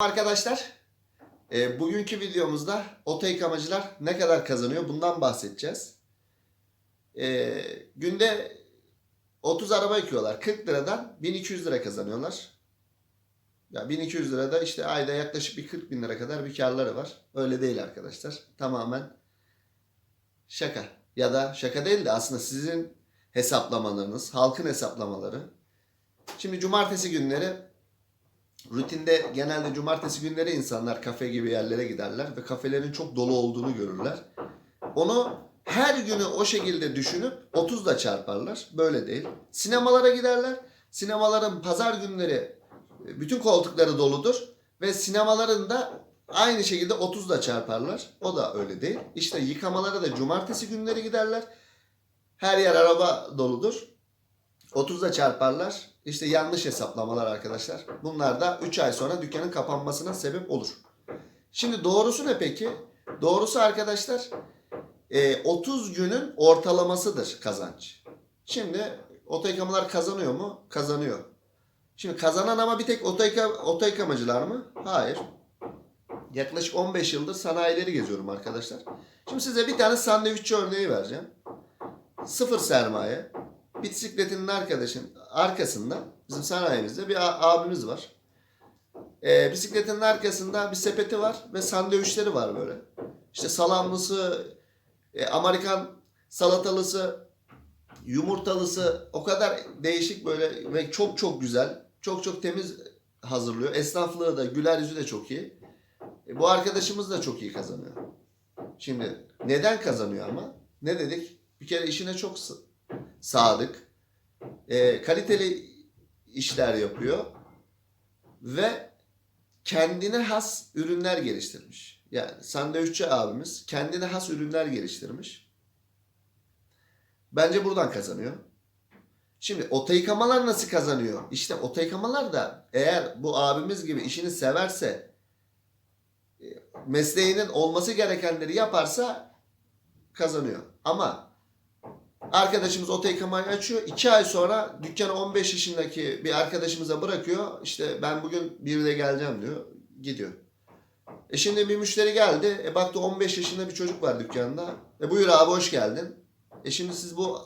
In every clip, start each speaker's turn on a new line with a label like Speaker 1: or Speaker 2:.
Speaker 1: Arkadaşlar, e, bugünkü videomuzda oto yıkamacılar ne kadar kazanıyor bundan bahsedeceğiz. E, günde 30 araba yıkıyorlar. 40 liradan 1200 lira kazanıyorlar. Ya 1200 lirada işte ayda yaklaşık bir 40 bin lira kadar bir karları var. Öyle değil arkadaşlar. Tamamen şaka. Ya da şaka değil de aslında sizin hesaplamalarınız, halkın hesaplamaları. Şimdi cumartesi günleri rutinde genelde cumartesi günleri insanlar kafe gibi yerlere giderler ve kafelerin çok dolu olduğunu görürler. Onu her günü o şekilde düşünüp 30 da çarparlar. Böyle değil. Sinemalara giderler. Sinemaların pazar günleri e, bütün koltukları doludur ve sinemaların da aynı şekilde 30 da çarparlar. O da öyle değil. İşte yıkamalara da cumartesi günleri giderler. Her yer araba doludur. 30'da çarparlar. İşte yanlış hesaplamalar arkadaşlar. Bunlar da 3 ay sonra dükkanın kapanmasına sebep olur. Şimdi doğrusu ne peki? Doğrusu arkadaşlar e, 30 günün ortalamasıdır kazanç. Şimdi oto yıkamalar kazanıyor mu? Kazanıyor. Şimdi kazanan ama bir tek oto, yıka, oto mı? Hayır. Yaklaşık 15 yıldır sanayileri geziyorum arkadaşlar. Şimdi size bir tane sandviççi örneği vereceğim. Sıfır sermaye. Bisikletinin arkadaşın arkasında bizim sanayimizde bir abimiz var. Ee, bisikletinin arkasında bir sepeti var ve sandviçleri var böyle. İşte salamlısı, e, Amerikan salatalısı, yumurtalısı o kadar değişik böyle ve çok çok güzel, çok çok temiz hazırlıyor. Esnaflığı da, güler yüzü de çok iyi. E, bu arkadaşımız da çok iyi kazanıyor. Şimdi neden kazanıyor ama? Ne dedik? Bir kere işine çok sadık, e, kaliteli işler yapıyor ve kendine has ürünler geliştirmiş. Yani sandviççi abimiz kendine has ürünler geliştirmiş. Bence buradan kazanıyor. Şimdi oto yıkamalar nasıl kazanıyor? İşte oto yıkamalar da eğer bu abimiz gibi işini severse e, mesleğinin olması gerekenleri yaparsa kazanıyor. Ama Arkadaşımız oto yıkamayı açıyor. 2 ay sonra dükkanı 15 yaşındaki bir arkadaşımıza bırakıyor. İşte ben bugün bir de geleceğim diyor. Gidiyor. E şimdi bir müşteri geldi. E baktı 15 yaşında bir çocuk var dükkanda. E buyur abi hoş geldin. E şimdi siz bu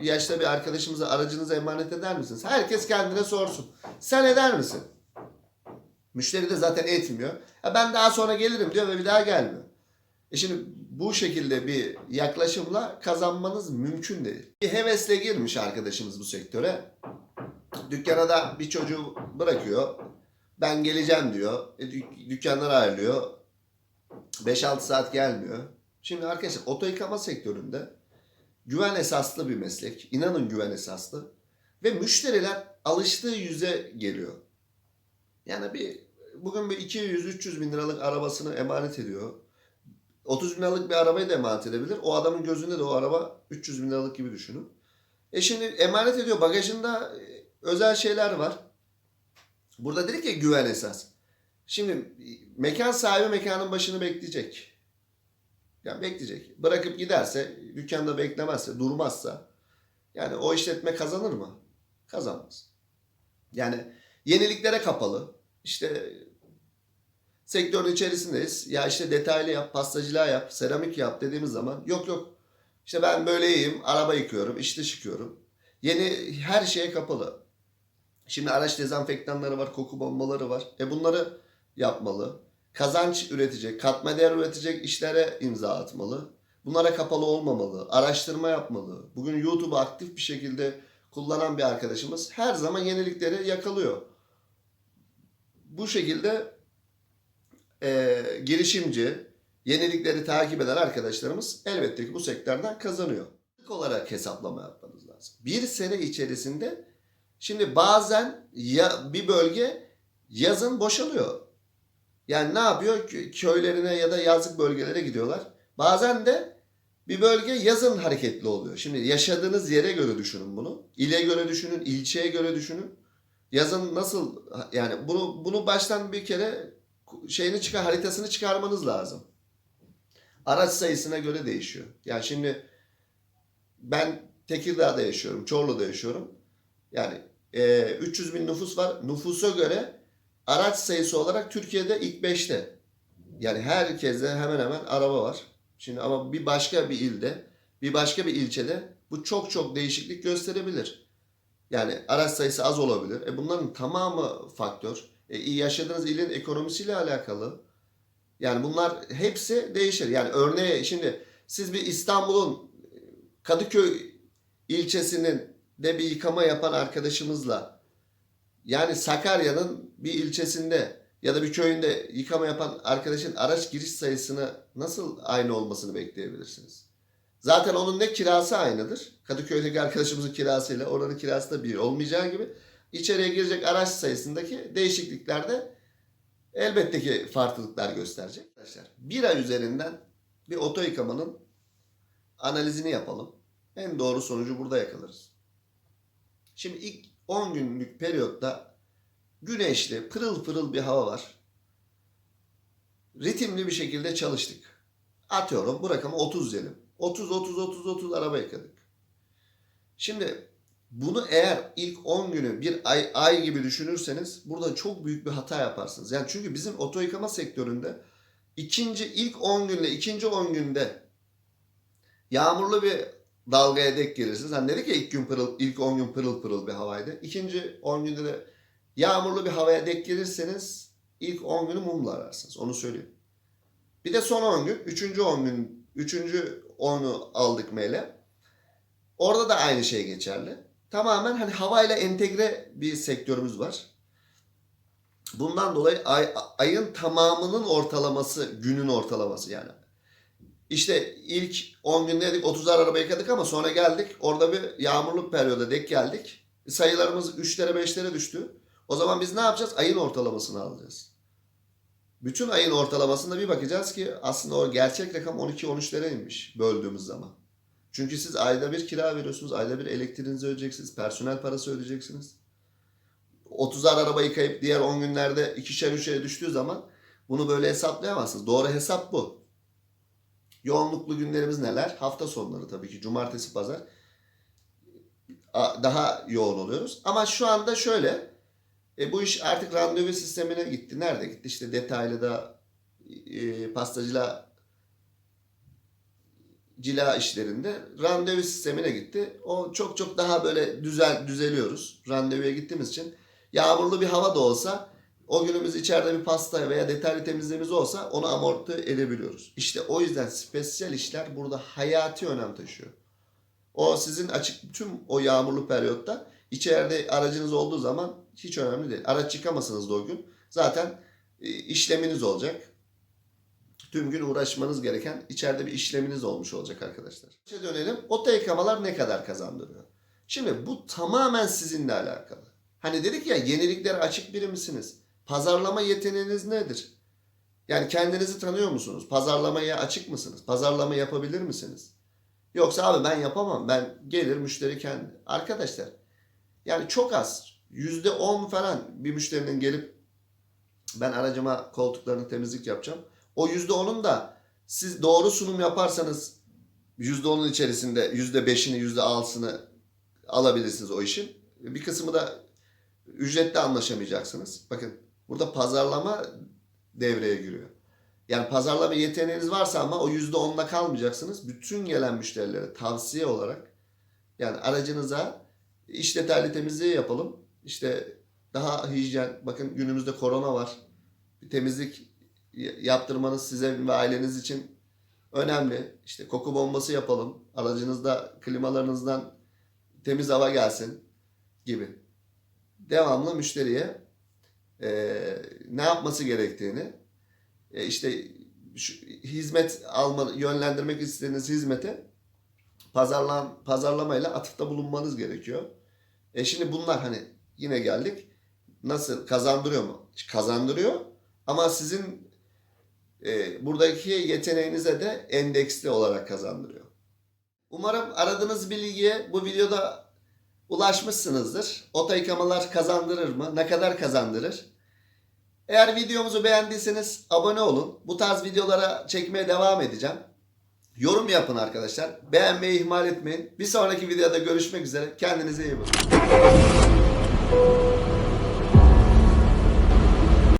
Speaker 1: yaşta bir arkadaşımıza aracınıza emanet eder misiniz? Herkes kendine sorsun. Sen eder misin? Müşteri de zaten etmiyor. E ben daha sonra gelirim diyor ve bir daha gelmiyor. E şimdi bu şekilde bir yaklaşımla kazanmanız mümkün değil. Bir hevesle girmiş arkadaşımız bu sektöre. Dükkana da bir çocuğu bırakıyor. Ben geleceğim diyor. E, dük- dükkanlar ayarlıyor. 5-6 saat gelmiyor. Şimdi arkadaşlar oto yıkama sektöründe güven esaslı bir meslek. İnanın güven esaslı. Ve müşteriler alıştığı yüze geliyor. Yani bir bugün bir 200-300 bin liralık arabasını emanet ediyor. 30 bin liralık bir arabayı da emanet edebilir. O adamın gözünde de o araba 300 bin liralık gibi düşünün. E şimdi emanet ediyor. Bagajında e, özel şeyler var. Burada dedik ya güven esas. Şimdi e, mekan sahibi mekanın başını bekleyecek. Yani bekleyecek. Bırakıp giderse, dükkanda beklemezse, durmazsa yani o işletme kazanır mı? Kazanmaz. Yani yeniliklere kapalı. İşte sektörün içerisindeyiz. Ya işte detaylı yap, pastacılığa yap, seramik yap dediğimiz zaman yok yok. İşte ben böyle iyiyim, araba yıkıyorum, iş dış yıkıyorum. Yeni her şeye kapalı. Şimdi araç dezenfektanları var, koku bombaları var. E bunları yapmalı. Kazanç üretecek, katma değer üretecek işlere imza atmalı. Bunlara kapalı olmamalı. Araştırma yapmalı. Bugün YouTube'u aktif bir şekilde kullanan bir arkadaşımız her zaman yenilikleri yakalıyor. Bu şekilde e, girişimci, yenilikleri takip eden arkadaşlarımız elbette ki bu sektörden kazanıyor. İlk olarak hesaplama yapmanız lazım. Bir sene içerisinde şimdi bazen ya bir bölge yazın boşalıyor. Yani ne yapıyor? Kö- Köylerine ya da yazlık bölgelere gidiyorlar. Bazen de bir bölge yazın hareketli oluyor. Şimdi yaşadığınız yere göre düşünün bunu. İle göre düşünün, ilçeye göre düşünün. Yazın nasıl yani bunu bunu baştan bir kere şeyini çıkar haritasını çıkarmanız lazım. Araç sayısına göre değişiyor. Yani şimdi ben Tekirdağ'da yaşıyorum, Çorlu'da yaşıyorum. Yani e, 300 bin nüfus var. Nüfusa göre araç sayısı olarak Türkiye'de ilk 5'te. Yani herkeste hemen hemen araba var. Şimdi ama bir başka bir ilde, bir başka bir ilçede bu çok çok değişiklik gösterebilir. Yani araç sayısı az olabilir. E bunların tamamı faktör. E yaşadığınız ilin ekonomisiyle alakalı. Yani bunlar hepsi değişir. Yani örneğe şimdi siz bir İstanbul'un Kadıköy ilçesinin de bir yıkama yapan arkadaşımızla yani Sakarya'nın bir ilçesinde ya da bir köyünde yıkama yapan arkadaşın araç giriş sayısını nasıl aynı olmasını bekleyebilirsiniz? Zaten onun ne kirası aynıdır. Kadıköy'deki arkadaşımızın kirasıyla oranın kirası da bir olmayacağı gibi içeriye girecek araç sayısındaki değişiklikler de elbette ki farklılıklar gösterecek. Arkadaşlar bir ay üzerinden bir oto yıkamanın analizini yapalım. En doğru sonucu burada yakalarız. Şimdi ilk 10 günlük periyotta güneşli, pırıl pırıl bir hava var. Ritimli bir şekilde çalıştık. Atıyorum bu rakamı 30 diyelim. 30 30 30 30 araba yıkadık. Şimdi bunu eğer ilk 10 günü bir ay ay gibi düşünürseniz burada çok büyük bir hata yaparsınız. Yani çünkü bizim oto yıkama sektöründe ikinci ilk 10 günle ikinci 10 günde yağmurlu bir dalgaya denk gelirsiniz. Hani dedik ya ilk gün pırıl, ilk 10 gün pırıl pırıl bir havaydı. İkinci 10 günde de yağmurlu bir havaya denk gelirseniz ilk 10 günü mumla ararsınız. Onu söyleyeyim. Bir de son 10 gün, üçüncü 10 gün, üçüncü 10'u aldık meyle. Orada da aynı şey geçerli. Tamamen hani havayla entegre bir sektörümüz var. Bundan dolayı ay, ayın tamamının ortalaması, günün ortalaması yani. İşte ilk 10 gün dedik 30'ar araba yıkadık ama sonra geldik. Orada bir yağmurluk periyoda denk geldik. Sayılarımız 3'lere 5'lere düştü. O zaman biz ne yapacağız? Ayın ortalamasını alacağız. Bütün ayın ortalamasında bir bakacağız ki aslında o gerçek rakam 12-13'lere inmiş böldüğümüz zaman. Çünkü siz ayda bir kira veriyorsunuz, ayda bir elektriğinizi ödeyeceksiniz, personel parası ödeyeceksiniz. 30'ar araba yıkayıp diğer 10 günlerde ikişer üçere düştüğü zaman bunu böyle hesaplayamazsınız. Doğru hesap bu. Yoğunluklu günlerimiz neler? Hafta sonları tabii ki. Cumartesi, pazar daha yoğun oluyoruz. Ama şu anda şöyle. E, bu iş artık randevu sistemine gitti. Nerede gitti? İşte detaylı da e, pastacıyla cila işlerinde randevu sistemine gitti. O çok çok daha böyle düzel düzeliyoruz. Randevuya gittiğimiz için. Yağmurlu bir hava da olsa o günümüz içeride bir pasta veya detaylı temizliğimiz olsa onu amorti edebiliyoruz. İşte o yüzden spesiyel işler burada hayati önem taşıyor. O sizin açık tüm o yağmurlu periyotta içeride aracınız olduğu zaman hiç önemli değil. Araç yıkamasanız da o gün zaten e, işleminiz olacak. Tüm gün uğraşmanız gereken içeride bir işleminiz olmuş olacak arkadaşlar. İşe dönelim. Oto yıkamalar ne kadar kazandırıyor? Şimdi bu tamamen sizinle alakalı. Hani dedik ya yeniliklere açık biri misiniz? Pazarlama yeteneğiniz nedir? Yani kendinizi tanıyor musunuz? Pazarlamaya açık mısınız? Pazarlama yapabilir misiniz? Yoksa abi ben yapamam. Ben gelir müşteri kendi. Arkadaşlar yani çok az. Yüzde on falan bir müşterinin gelip ben aracıma koltuklarını temizlik yapacağım. O yüzde onun da siz doğru sunum yaparsanız yüzde onun içerisinde yüzde beşini yüzde altısını alabilirsiniz o işin. Bir kısmı da ücrette anlaşamayacaksınız. Bakın burada pazarlama devreye giriyor. Yani pazarlama yeteneğiniz varsa ama o yüzde onla kalmayacaksınız. Bütün gelen müşterilere tavsiye olarak yani aracınıza iş detaylı temizliği yapalım. İşte daha hijyen, bakın günümüzde korona var. Bir temizlik yaptırmanız size ve aileniz için önemli. İşte koku bombası yapalım. Aracınızda klimalarınızdan temiz hava gelsin gibi. Devamlı müşteriye e, ne yapması gerektiğini e, işte şu, hizmet alma, yönlendirmek istediğiniz hizmete pazarlan, pazarlamayla atıfta bulunmanız gerekiyor. E şimdi bunlar hani yine geldik. Nasıl kazandırıyor mu? Kazandırıyor ama sizin e, buradaki yeteneğinize de endeksli olarak kazandırıyor. Umarım aradığınız bilgiye bu videoda ulaşmışsınızdır. Oto yıkamalar kazandırır mı? Ne kadar kazandırır? Eğer videomuzu beğendiyseniz abone olun. Bu tarz videolara çekmeye devam edeceğim. Yorum yapın arkadaşlar. Beğenmeyi ihmal etmeyin. Bir sonraki videoda görüşmek üzere. Kendinize iyi bakın.